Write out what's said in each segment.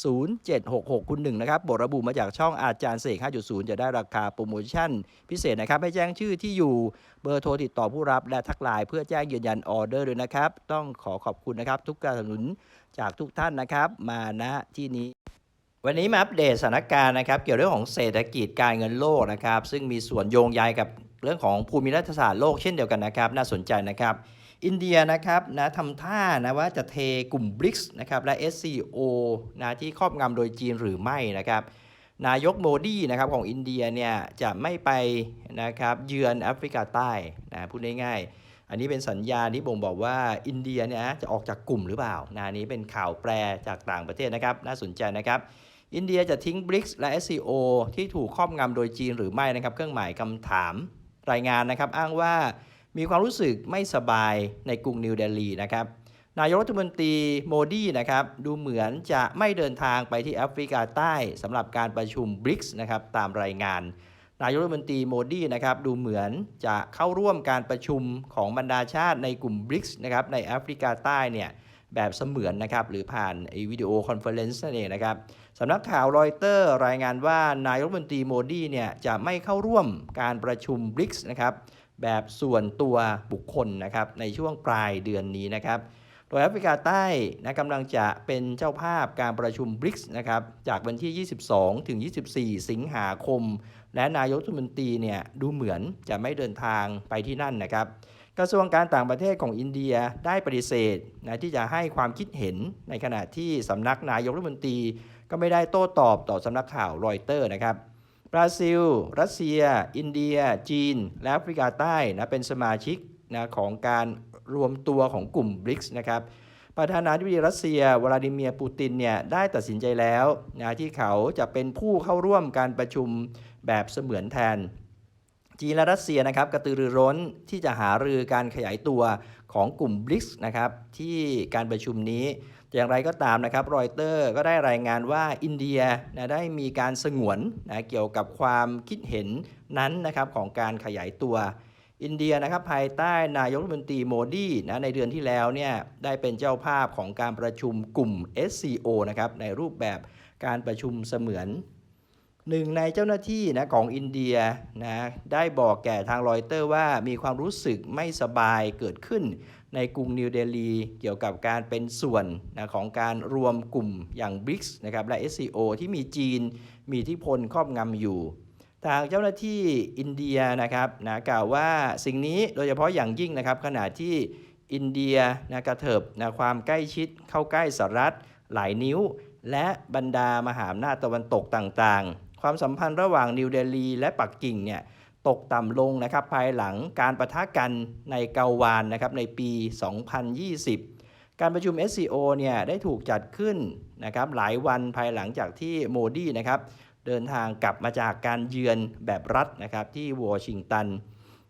0766คุณหนึ่งนะครับบทระบุมาจากช่องอาจารย์เสก 5.0 จะได้ราคาโปรโมชั่น พิเศษนะครับ ให้แจ้งชื่อที่อยู่เบอร์โทรติดต่อผู้รับและทักไลน์เพื่อแจ้งยืนยันออเดอร์ด้วยนะครับ ต้องขอขอบคุณนะครับ ทุกการสนับสนุนจากทุกท่านนะครับ มาณที่นี้ วันนี้มาอัปเดตสถานการณ์นะครับ เกี่ยวเรื่องของเศรษฐกิจการเงินโลกนะครับ ซึ่งมีส่วนโยงใยกับเรื่องของภูมิรัฐศาสตร์โลกเช่นเดียวกันนะครับ น่าสนใจนะครับ อินเดียนะครับนะทำท่านะว่าจะเทกลุ่ม BRICS นะครับและ SCO นะที่ครอบงำโดยจีนหรือไม่นะครับนายกโมดีนะครับของอินเดียเนี่ยจะไม่ไปนะครับเยือนแอฟริกาใต้นะพูดง่ายๆอันนี้เป็นสัญญาณที่บ่งบอกว่าอินเดียเนี่ยจะออกจากกลุ่มหรือเปล่านะอันนี้เป็นข่าวแปลจากต่างประเทศนะครับน่าสนใจนะครับอินเดียจะทิ้ง BRICS และ SCO ที่ถูกครอบงำโดยจีนหรือไม่นะครับเครื่องหมายคำถามรายงานนะครับอ้างว่า มีความรู้สึกไม่สบายในกรุงนิวเดลีนะครับ นายกรัฐมนตรีโมดีนะครับดูเหมือนจะไม่เดินทางไปที่แอฟริกาใต้สำหรับการประชุม BRICS นะครับตามรายงาน นายกรัฐมนตรีโมดีนะครับดูเหมือนจะเข้าร่วมการประชุมของบรรดาชาติในกลุ่ม BRICS นะครับในแอฟริกาใต้เนี่ยแบบเสมือนนะครับหรือผ่านอวิดีโอคอนเฟอเรนซ์นั่นเองนะครับสำนักข่าวรอยเตอร์รายงานว่านายรัฐมนตรีโมดีเนี่ยจะไม่เข้าร่วมการประชุม BRICS นะครับ แบบส่วนตัวบุคคลนะครับในช่วงปลายเดือนนี้นะครับ โดยแอฟริกาใต้นะกำลังจะเป็นเจ้าภาพการประชุม BRICS นะครับจากวันที่ 22 ถึง 24 สิงหาคม และนายกรัฐมนตรีเนี่ยดูเหมือนจะไม่เดินทางไปที่นั่นนะครับกระทรวงการต่างประเทศของอินเดียได้ปฏิเสธนะที่จะให้ความคิดเห็นในขณะที่สำนักนายกรัฐมนตรี ก็ไม่ได้โต้ตอบต่อสำนักข่าวรอยเตอร์นะครับ บราซิล รัสเซีย อินเดีย จีน และแอฟริกาใต้นะเป็นสมาชิกนะของการรวมตัวของกลุ่ม BRICS นะครับประธานาธิบดีรัสเซียวลาดิเมียร์ปูตินเนี่ยได้ตัดสินใจแล้วนะที่เขาจะเป็นผู้เข้าร่วมการประชุมแบบเสมือนแทน จีนและรัสเซียนะครับกระตือรือร้นที่จะหารือการขยายตัวของกลุ่ม BRICS นะครับที่การประชุมนี้แต่อย่างไรก็ตามนะครับรอยเตอร์ก็ได้รายงานว่าอินเดียนะได้มีการสงวนนะเกี่ยวกับความคิดเห็นนั้นนะครับของการขยายตัว อินเดียนะครับภายใต้นายกรัฐมนตรีโมดีนะในเดือนที่แล้วเนี่ยได้เป็นเจ้าภาพของการประชุมกลุ่ม SCO นะครับในรูปแบบการประชุมเสมือน หนึ่งในเจ้าหน้าที่นะของอินเดียนะได้บอกแก่ทางรอยเตอร์ว่ามีความรู้สึกไม่สบายเกิดขึ้นในกรุงนิวเดลีเกี่ยวกับการเป็นส่วนนะของการรวมกลุ่มอย่าง BRICS นะครับและ SCO ที่มีจีนมีทธิพลครอบงำอยู่ ทางเจ้าหน้าที่อินเดียนะครับนะกล่าวว่าสิ่งนี้โดยเฉพาะอย่างยิ่งนะครับขณะที่อินเดียนะกระเถิบนะความใกล้ชิดเข้าใกล้สหรัฐหลายนิ้ว และบรรดามหาอำนาจตะวันตกต่างๆ ความสัมพันธ์ระหว่างนิวเดลีและปักกิ่งเนี่ยตกต่ำลงนะครับภายหลังการประทะกันในเกาวานนะครับในปี 2020 การประชุม SCO เนี่ยได้ถูกจัดขึ้นนะครับหลายวันภายหลังจากที่โมดีนะครับเดินทางกลับมาจากการเยือนแบบรัฐนะครับที่วอชิงตัน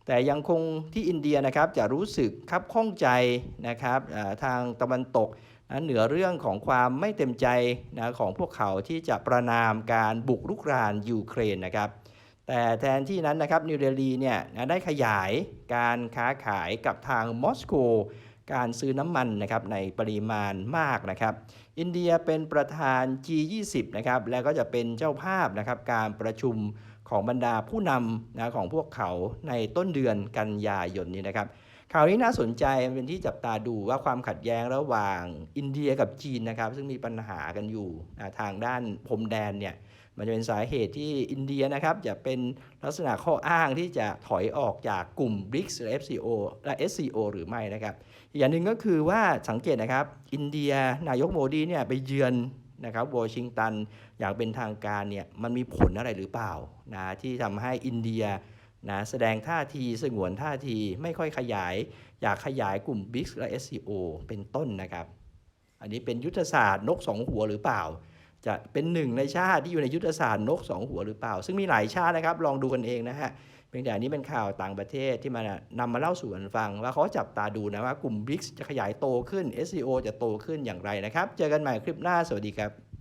แต่ยังคงที่อินเดียนะครับจะรู้สึกคับข้องใจนะครับทางตะวันตก เหนือเรื่องของความไม่เต็มใจนะของพวกเขาที่จะประนามการบุกรุกรานยูเครนนะครับ แต่แทนที่นั้นนะครับนิวเดลีเนี่ยนะได้ขยายการค้าขายกับทางมอสโก การซื้อน้ำมันนะครับในปริมาณมากนะครับ อินเดียเป็นประธาน G20 นะครับแล้วก็จะเป็นเจ้าภาพนะครับการประชุมของบรรดาผู้นำนะของพวกเขาในต้นเดือนกันยายนนี้นะครับ ข่าวนี้น่าสนใจมันเป็นที่จับตาดูว่าความขัดแย้งระหว่างอินเดียกับจีนนะครับ ซึ่งมีปัญหากันอยู่ทางด้านพรมแดนเนี่ยมันจะเป็นสาเหตุที่อินเดียนะครับจะเป็นลักษณะข้ออ้างที่จะถอยออกจากกลุ่ม BRICS หรือ FCO และ SCO หรือไม่นะครับอีกอย่างหนึ่งก็คือว่าสังเกตนะครับ อินเดียนายกโมดีเนี่ยไปเยือนนะครับวอชิงตันอย่างเป็นทางการเนี่ยมันมีผลอะไรหรือเปล่านะที่ทำให้อินเดีย นะแสดงท่าทีสงวนท่าทีไม่ค่อยขยาย อยากขยายกลุ่ม BRICS และ SCO เป็นต้นนะครับ อันนี้เป็นยุทธศาสตร์นกสองหัวหรือเปล่า จะเป็นหนึ่งในชาติที่อยู่ในยุทธศาสตร์นกสองหัวหรือเปล่า ซึ่งมีหลายชาตินะครับ ลองดูกันเองนะฮะเพียงแต่อันนี้เป็นข่าวต่างประเทศที่มานำมาเล่าสู่กันฟังว่าเขาจับตาดูนะว่ากลุ่ม BRICS จะขยายโตขึ้น SCO จะโตขึ้นอย่างไรนะครับ เจอกันใหม่คลิปหน้าสวัสดีครับ